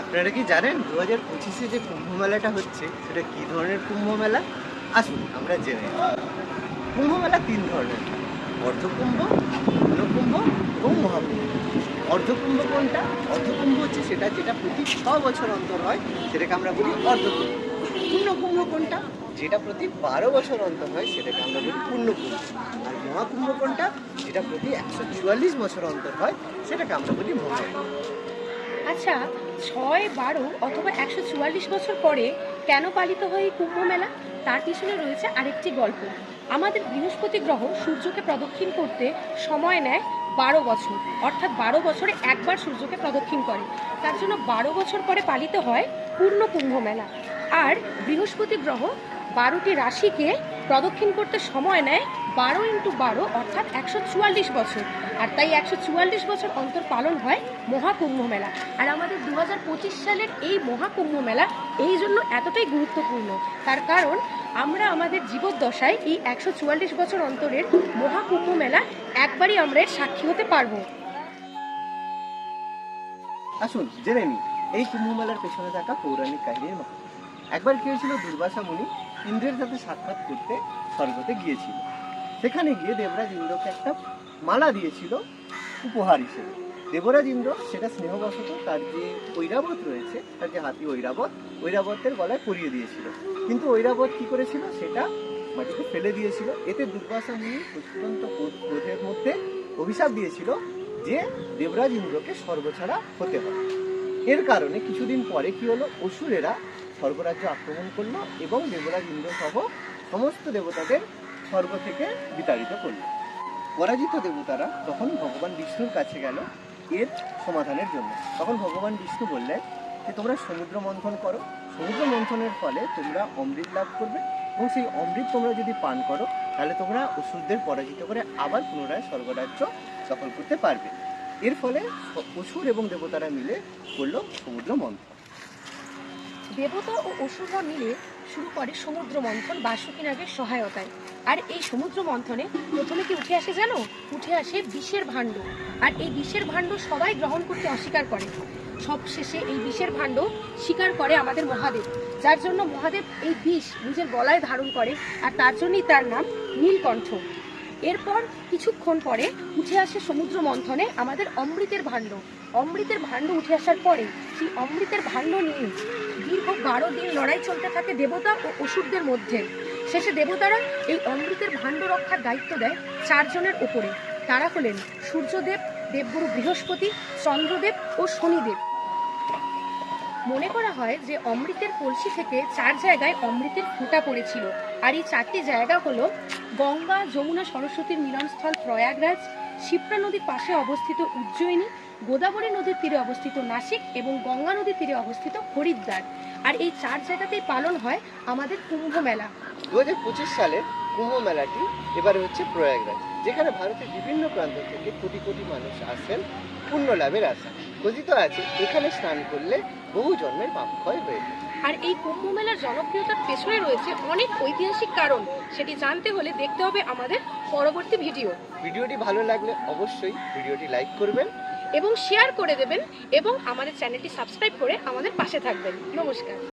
আপনারা কি জানেন দু হাজার পঁচিশে যে কুম্ভ মেলাটা হচ্ছে, সেটা কি ধরনের কুম্ভ মেলা? আসুন, আমরা জেনে। কুম্ভ মেলা তিন ধরনের। অর্ধকুম্ভ পূর্ণকুম্ভ এবং মহাকুম্ভ। অর্ধকুম্ভ কোনটা? অর্ধকুম্ভ হচ্ছে সেটা যেটা প্রতি ছ বছর অন্তর হয়, সেটাকে আমরা বলি অর্ধকুম্ভ। পূর্ণকুম্ভ কোনটা? যেটা প্রতি বারো বছর অন্তর হয়, সেটাকে আমরা বলি পূর্ণকুম্ভ আর মহাকুম্ভ কোনটা? যেটা প্রতি একশো চুয়াল্লিশ বছর অন্তর হয়, সেটাকে আমরা বলি মহাকুম্ভ। আচ্ছা ছয়, বারো অথবা একশো চুয়াল্লিশ বছর পরে কেন পালিত হয় এই কুম্ভ মেলা? তার পিছনে রয়েছে আরেকটি গল্প। আমাদের বৃহস্পতি গ্রহ সূর্যকে প্রদক্ষিণ করতে সময় নেয় বারো বছর। অর্থাৎ বারো বছরে একবার সূর্যকে প্রদক্ষিণ করে। তার জন্য বারো বছর পরে পালিত হয় পূর্ণ কুম্ভ মেলা। আর বৃহস্পতি গ্রহ বারোটি রাশিকে প্রদক্ষিণ করতে সময় নেয় বারো ইন্টু বারো, অর্থাৎ একশো চুয়াল্লিশ বছর। আর তাই একশো চুয়াল্লিশ বছর অন্তর পালন হয় মহাকুম্ভ মেলা। আর আমাদের দু হাজার পঁচিশ সালের এই মহাকুম্ভ মেলা এই জন্য এতটাই গুরুত্বপূর্ণ। তার কারণ, আমরা আমাদের জীবদ্দশায় এই একশো চুয়াল্লিশ বছর অন্তরের মহাকুম্ভ মেলা একবারই আমরা এর সাক্ষী হতে পারব। আসুন, জেনে নিই, এই কুম্ভ মেলার পেছনে থাকা পৌরাণিক কাহিনীর মতো একবার কি হয়েছিল দুর্বাসা মুনি ইন্দ্রের সাথে সাক্ষাৎ করতে স্বর্গতে গিয়েছিল। সেখানে গিয়ে দেবরাজ ইন্দ্রকে একটা মালা দিয়েছিল উপহার হিসেবে। দেবরাজ ইন্দ্র সেটা স্নেহবশত তার যে ঐরাবত রয়েছে, তার যে হাতি ঐরাবত, ঐরাবতের গলায় পরিয়ে দিয়েছিল। কিন্তু ঐরাবত কি করেছিল? সেটা মাটিতে ফেলে দিয়েছিল। এতে দুর্বাসা মুনি অত্যন্ত ক্রোধ- ক্রোধের মধ্যে অভিশাপ দিয়েছিল যে দেবরাজ ইন্দ্রকে স্বর্গ ছাড়া হতে হবে। এর কারণে কিছুদিন পরে কি হলো? অসুরেরা স্বর্গরাজ্য আক্রমণ করল এবং দেবরাজ ইন্দ্র সহ সমস্ত দেবতাদের স্বর্গ থেকে বিতাড়িত করল। পরাজিত দেবতারা তখন ভগবান বিষ্ণুর কাছে গেল এর সমাধানের জন্য। তখন ভগবান বিষ্ণু বললেন যে, তোমরা সমুদ্র মন্থন করো। সমুদ্র মন্থনের ফলে তোমরা অমৃত লাভ করবে এবং সেই অমৃত তোমরা যদি পান করো, তাহলে তোমরা অসুরদের পরাজিত করে আবার পুনরায় স্বর্গরাজ্য দখল করতে পারবে। এর ফলে অসুর এবং দেবতারা মিলে করল সমুদ্র মন্থন। দেবতা ও অসুররা মিলে শুরু করে সমুদ্র মন্থন বাসুকী নাগের সহায়তায়। আর এই সমুদ্র মন্থনে প্রথমে কি উঠে আসে জানো? উঠে আসে বিষের ভাণ্ড। আর এই বিষের ভাণ্ড সবাই গ্রহণ করতে অস্বীকার করে। সবশেষে এই বিষের ভাণ্ড স্বীকার করে আমাদের মহাদেব। যার জন্য মহাদেব এই বিষ নিজের গলায় ধারণ করে আর তার জন্যই তার নাম নীলকণ্ঠ। এরপর কিছুক্ষণ পরে উঠে আসে সমুদ্র মন্থনে আমাদের অমৃতের ভাণ্ড। অমৃতের ভাণ্ড উঠে আসার পরে সেই অমৃতের ভাণ্ড নিয়ে দীর্ঘ বারো দিন লড়াই চলতে থাকে দেবতা ও অসুরদের মধ্যে। শেষে দেবতারা এই অমৃতের ভাণ্ড রক্ষার দায়িত্ব দেয় চারজনের ওপরে। তারা হলেন সূর্যদেব, দেবগুরু বৃহস্পতি, চন্দ্রদেব ও শনিদেব। মনে করা হয় যে অমৃতের কলসি থেকে চার জায়গায় অমৃতের ফোঁটা পড়েছিল। আর এই চারটি জায়গা হলো গঙ্গা, যমুনা সরস্বতীর মিলনস্থল, প্রয়াগরাজ, শিপ্রা নদীর পাশে অবস্থিত উজ্জয়িনী, গোদাবরী নদীর তীরে অবস্থিত নাসিক এবং গঙ্গা নদীর তীরে অবস্থিত হরিদ্বার। আর এই চার জায়গাতেই পালন হয় আমাদের কুম্ভ মেলা। দু সালের কুম্ভ মেলাটি এবারে হচ্ছে প্রয়াগরাজ। যেখানে ভারতের বিভিন্ন প্রান্ত থেকে কোটি কোটি মানুষ আসেন পুণ্য লাভের আশা। কথিত আছে এখানে স্নান করলে বহু জন্মের পাপ ক্ষয় হয়ে যায়। আর এই কুম্ভ মেলার জনপ্রিয়তার পেছনে রয়েছে অনেক ঐতিহাসিক কারণ। সেটি জানতে হলে দেখতে হবে আমাদের পরবর্তী ভিডিও। ভিডিওটি ভালো লাগলে অবশ্যই ভিডিওটি লাইক করবেন। এবং শেয়ার করে দেবেন এবং আমাদের চ্যানেলটি সাবস্ক্রাইব করে আমাদের পাশে থাকবেন। নমস্কার।